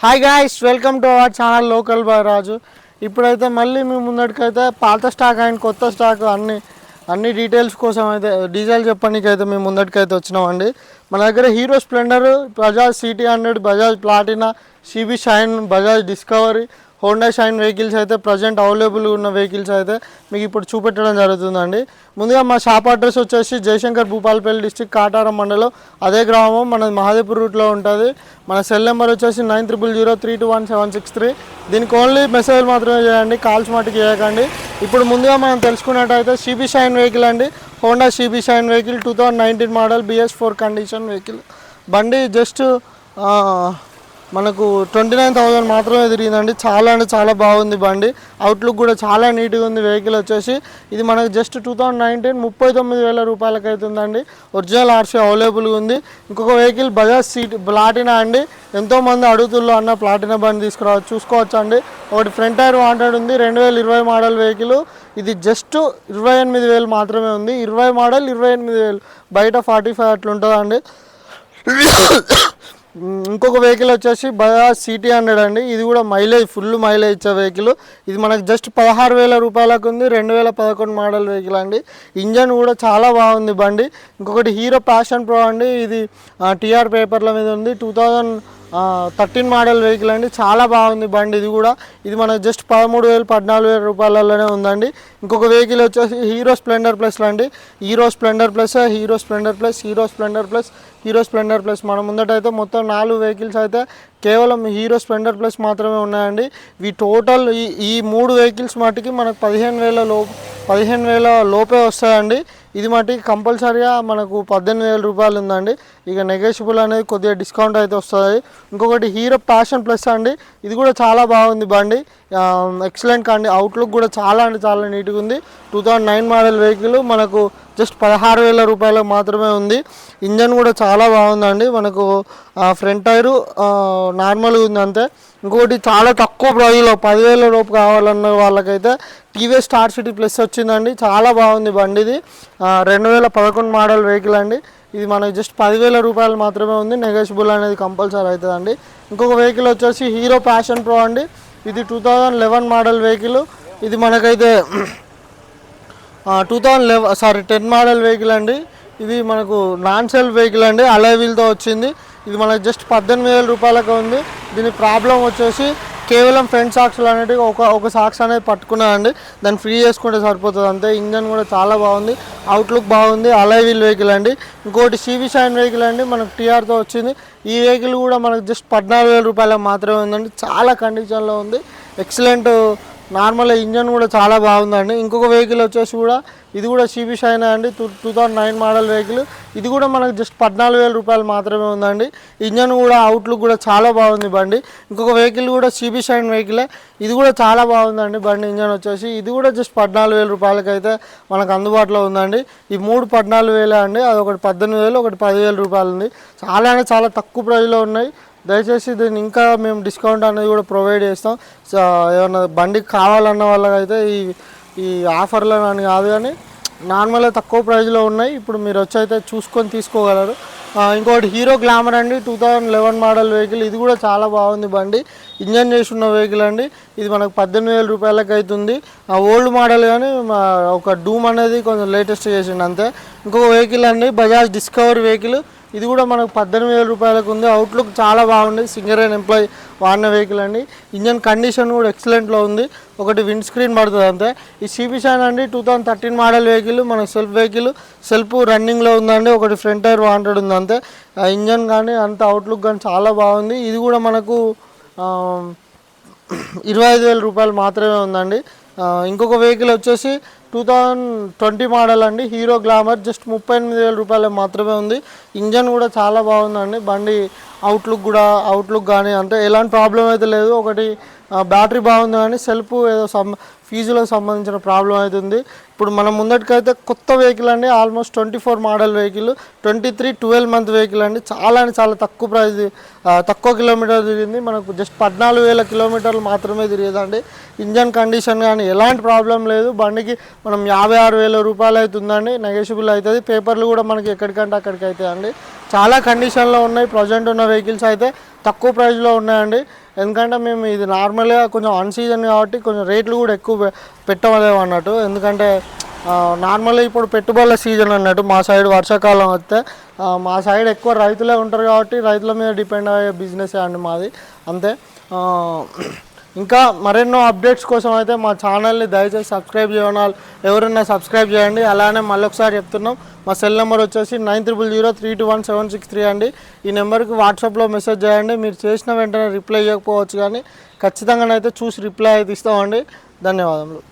Hi guys welcome to our channel local boy Raju ఇప్పుడైతే మళ్ళీ మీ ముందటికైతే పాత స్టాక్ అండ్ కొత్త స్టాక్ అన్ని అన్ని డీటెయిల్స్ కోసం అయితే డీజైల్ చెప్పడానికి అయితే మేము ముందటికైతే వచ్చినామండి. మన దగ్గర Hero Splendor Bajaj CT hundred Bajaj Platina CB Shine Bajaj Discovery Honda Shine vehicles అయితే ప్రజెంట్ అవైలబుల్ ఉన్న వెహికల్స్ అయితే మీకు ఇప్పుడు చూపెట్టడం జరుగుతుందండి. ముందుగా మా షాప్ అడ్రస్ వచ్చేసి జయశంకర్ భూపాలపల్లి డిస్టిక్ కాటారం మండలం. అదే గ్రామం మన మహాదేపూర్ రూట్లో ఉంటుంది. మన సెల్ నెంబర్ వచ్చేసి nine triple zero three two one seven six three దీనికి ఓన్లీ మెసేజ్ మాత్రమే చేయండి కాల్స్ మటుకు చేయకండి. ఇప్పుడు ముందుగా మనం తెలుసుకున్నట్టయితే సిబి షైన్ వెహికల్ అండి. Honda CB Shine vehicle two thousand nineteen model BS four condition vehicle బండి జస్ట్ మనకు ట్వంటీ నైన్ థౌజండ్ మాత్రమే తిరిగిందండి. చాలా అంటే చాలా బాగుంది బండి. అవుట్లుక్ కూడా చాలా నీట్గా ఉంది. వెహికల్ వచ్చేసి ఇది మనకు జస్ట్ టూ థౌజండ్ నైన్టీన్ ముప్పై తొమ్మిది వేల రూపాయలకి అవుతుందండి ఒరిజినల్ ఆర్సీ అవైలబుల్గా ఉంది. ఇంకొక వెహికల్ బజాజ్ సీట్ ప్లాటినా అండి. ఎంతోమంది అడుగుతుల్లో అన్న ప్లాటినా బండి తీసుకురావచ్చు. చూసుకోవచ్చు అండి ఒకటి ఫ్రంట్ టైర్ వాంటెడ్ ఉంది. రెండు వేల ఇరవై మోడల్ వెహికల్ ఇది జస్ట్ ఇరవై ఎనిమిది వేలు మాత్రమే ఉంది. ఇరవై మోడల్ ఇరవై ఎనిమిది వేలు. బయట ఫార్టీ ఫైవ్ అట్లుంటుందండి. ఇంకొక వెహికల్ వచ్చేసి బజాజ్ సిటీ హండ్రెడ్ అండి. ఇది కూడా మైలేజ్ ఫుల్ మైలేజ్ ఇచ్చే వెహికల్ ఇది మనకు జస్ట్ పదహారు వేల రూపాయలకు ఉంది. రెండు వేల పదకొండు మోడల్ వెహికల్ అండి. ఇంజన్ కూడా చాలా బాగుంది బండి. ఇంకొకటి హీరో ప్యాషన్ ప్రో అండి. ఇది టీఆర్ పేపర్ల మీద ఉంది. Two thousand thirteen model vehicle అండి. చాలా బాగుంది బండి ఇది కూడా. ఇది మనకు జస్ట్ పదమూడు వేలు పద్నాలుగు వేల రూపాయలలోనే ఉందండి. ఇంకొక వెహికల్ వచ్చేసి హీరో స్ప్లెండర్ ప్లస్ అండి. Hero Splendor plus Hero Splendor plus Hero Splendor plus Hero Splendor plus. మన ముందటైతే మొత్తం నాలుగు వెహికల్స్ అయితే కేవలం హీరో స్ప్లెండర్ ప్లస్ మాత్రమే ఉన్నాయండి. ఈ టోటల్ ఈ ఈ మూడు వెహికల్స్ మటుకి మనకు పదిహేను వేల లో పదిహేను వేల లోపే వస్తాయండి. ఇది మట్టి కంపల్సరీగా మనకు పద్దెనిమిది వేల రూపాయలు ఉందండి. ఇక నెగోషియబుల్ అనేది కొద్దిగా డిస్కౌంట్ అయితే వస్తుంది. ఇంకొకటి హీరో ప్యాషన్ ప్లస్ అండి. ఇది కూడా చాలా బాగుంది బండి. ఎక్సలెంట్ కండి అవుట్లుక్ కూడా చాలా అంటే చాలా నీట్గా ఉంది. Two thousand nine model vehicle మనకు జస్ట్ పదహారు వేల రూపాయలకు మాత్రమే ఉంది. ఇంజన్ కూడా చాలా బాగుందండి. మనకు ఫ్రంట్ టైరు నార్మల్గా ఉంది అంతే. ఇంకొకటి చాలా తక్కువ ప్రైజ్లో పదివేల రూపాయలు కావాలన్న వాళ్ళకైతే టీవీఎస్ స్టార్ సిటీ ప్లస్ వచ్చిందండి. చాలా బాగుంది బండిది. రెండు వేల పదకొండు మోడల్ వెహికల్ అండి. ఇది మనకి జస్ట్ పదివేల రూపాయలు మాత్రమే ఉంది. నెగోషియబుల్ అనేది కంపల్సరీ అవుతుందండి. ఇంకొక వెహికల్ వచ్చేసి హీరో ప్యాషన్ ప్రో అండి. ఇది two thousand eleven model vehicle. ఇది మనకైతే two thousand eleven sorry ten model vehicle అండి. ఇది మనకు నాన్ సెల్ఫ్ వెహికల్ అండి. అలై వీల్తో వచ్చింది. ఇది మనకు జస్ట్ పద్దెనిమిది వేల రూపాయలకు ఉంది. దీని ప్రాబ్లం వచ్చేసి కేవలం ఫ్రంట్ సాక్స్లు అనేటివి ఒక ఒక సాక్స్ అనేది పట్టుకున్నానండి దాన్ని ఫ్రీ చేసుకుంటే సరిపోతుంది. అంతే ఇంజన్ కూడా చాలా బాగుంది. అవుట్లుక్ బాగుంది. అలై వీల్ వెహికల్ అండి. ఇంకోటి సివి షైన్ వెహికల్ అండి. మనకు టీఆర్తో వచ్చింది. ఈ వెహికల్ కూడా మనకు జస్ట్ పద్నాలుగు వేల రూపాయలకు మాత్రమే ఉందండి. చాలా కండిషన్లో ఉంది. ఎక్సలెంట్ నార్మల్ ఇంజన్ కూడా చాలా బాగుందండి. ఇంకొక వెహికల్ వచ్చేసి కూడా ఇది కూడా సిబి షైన్ అండి. Two two thousand nine model vehicle ఇది కూడా మనకు జస్ట్ పద్నాలుగు వేల రూపాయలు మాత్రమే ఉందండి. ఇంజన్ కూడా అవుట్లుక్ కూడా చాలా బాగుంది బండి. ఇంకొక వెహికల్ కూడా సిబి షైన్ వెహికలే ఇది కూడా చాలా బాగుందండి బండి ఇంజన్ వచ్చేసి. ఇది కూడా జస్ట్ పద్నాలుగు వేల రూపాయలకైతే మనకు అందుబాటులో ఉందండి. ఈ మూడు పద్నాలుగు వేలే అండి. అది ఒకటి పద్దెనిమిది వేలు ఒకటి పదివేల రూపాయలు ఉంది చాలా అంటే చాలా తక్కువ ప్రైస్లో ఉన్నాయి. దయచేసి దీన్ని ఇంకా మేము డిస్కౌంట్ అనేది కూడా ప్రొవైడ్ చేస్తాం. సో ఏమన్నా బండికి కావాలన్న వాళ్ళకైతే ఈ ఈ ఆఫర్లు అని కాదు కానీ నార్మల్గా తక్కువ ప్రైస్లో ఉన్నాయి. ఇప్పుడు మీరు వచ్చి అయితే చూసుకొని తీసుకోగలరు. ఇంకోటి హీరో గ్లామర్ అండి. Two thousand eleven model vehicle. ఇది కూడా చాలా బాగుంది బండి. ఇంజన్ చేసి ఉన్న వెహికల్ అండి. ఇది మనకు పద్దెనిమిది వేల రూపాయలకి అవుతుంది ఆ ఓల్డ్ మోడల్ కానీ మా ఒక డూమ్ అనేది కొంచెం లేటెస్ట్ చేసిండు అంతే. ఇంకొక వెహికల్ అండి. Bajaj Discover vehicle. ఇది కూడా మనకు పద్దెనిమిది వేల రూపాయలకు ఉంది. అవుట్లుక్ చాలా బాగుంది. సింగర్ అండ్ ఎంప్లాయ్ వాడిన వెహికల్ అండి. ఇంజన్ కండిషన్ కూడా ఎక్సలెంట్లో ఉంది. ఒకటి విండ్ స్క్రీన్ పడుతుంది అంతే. ఈ సిపిషాన్ అండి two thousand thirteen model vehicle మన సెల్ఫ్ వెహికల్ సెల్ఫ్ రన్నింగ్లో ఉందండి. ఒకటి ఫ్రంట్ టైర్ వాంటెడ్ ఉంది అంతే. ఇంజన్ కానీ అంత అవుట్లుక్ కానీ చాలా బాగుంది. ఇది కూడా మనకు ఇరవై ఐదు వేల రూపాయలు మాత్రమే ఉందండి. ఇంకొక వెహికల్ వచ్చేసి టూ థౌజండ్ ట్వంటీ మోడల్ అండి. హీరో గ్లామర్ జస్ట్ ముప్పై ఎనిమిది వేల రూపాయలు మాత్రమే ఉంది. ఇంజన్ కూడా చాలా బాగుందండి. బండి అవుట్లుక్ కూడా అవుట్లుక్ కానీ అంటే ఎలాంటి ప్రాబ్లం అయితే లేదు. ఒకటి బ్యాటరీ బాగుంది కానీ సెల్ఫ్ ఏదో సం ఫీజులకు సంబంధించిన ప్రాబ్లం అవుతుంది ఇప్పుడు మనం ముందటికైతే కొత్త వెహికల్ అండి. Almost twenty four model vehicle twenty three twelve month vehicle అండి. చాలా అంటే చాలా తక్కువ ప్రైజ్ తక్కువ కిలోమీటర్ తిరిగింది. మనకు జస్ట్ పద్నాలుగు వేల కిలోమీటర్లు మాత్రమే తిరిగేదండి. ఇంజన్ కండిషన్ కానీ ఎలాంటి ప్రాబ్లం లేదు. బండికి మనం యాభై ఆరు వేల రూపాయలు అవుతుందండి. నెగోషియబుల్ అవుతుంది. పేపర్లు కూడా మనకి ఎక్కడికంటే అక్కడికి అవుతాయండి. చాలా కండిషన్లో ఉన్నాయి. ప్రజెంట్ ఉన్న వెహికల్స్ అయితే తక్కువ ప్రైస్లో ఉన్నాయండి. ఎందుకంటే మేము ఇది నార్మల్గా కొంచెం అన్ సీజన్ కాబట్టి కొంచెం రేట్లు కూడా ఎక్కువ పెట్టలేము అన్నట్టు. ఎందుకంటే నార్మల్గా ఇప్పుడు పెట్టుబడుల సీజన్ అన్నట్టు మా సైడ్ వర్షాకాలం వస్తే మా సైడ్ ఎక్కువ రైతులే ఉంటారు కాబట్టి రైతుల మీద డిపెండ్ అయ్యే బిజినెస్ అండి మాది. అంతే. ఇంకా మరెన్నో అప్డేట్స్ కోసం అయితే మా ఛానల్ని దయచేసి సబ్స్క్రైబ్ చేయడం ఎవరైనా సబ్స్క్రైబ్ చేయండి. అలానే మళ్ళీ ఒకసారి చెప్తున్నాం. మా సెల్ నెంబర్ వచ్చేసి nine triple zero three two one seven six three అండి. ఈ నెంబర్కి వాట్సాప్లో మెసేజ్ చేయండి. మీరు చేసిన వెంటనే రిప్లై ఇవ్వకపోవచ్చు కానీ ఖచ్చితంగానైతే చూసి రిప్లై అయితే ఇస్తామండి. ధన్యవాదములు.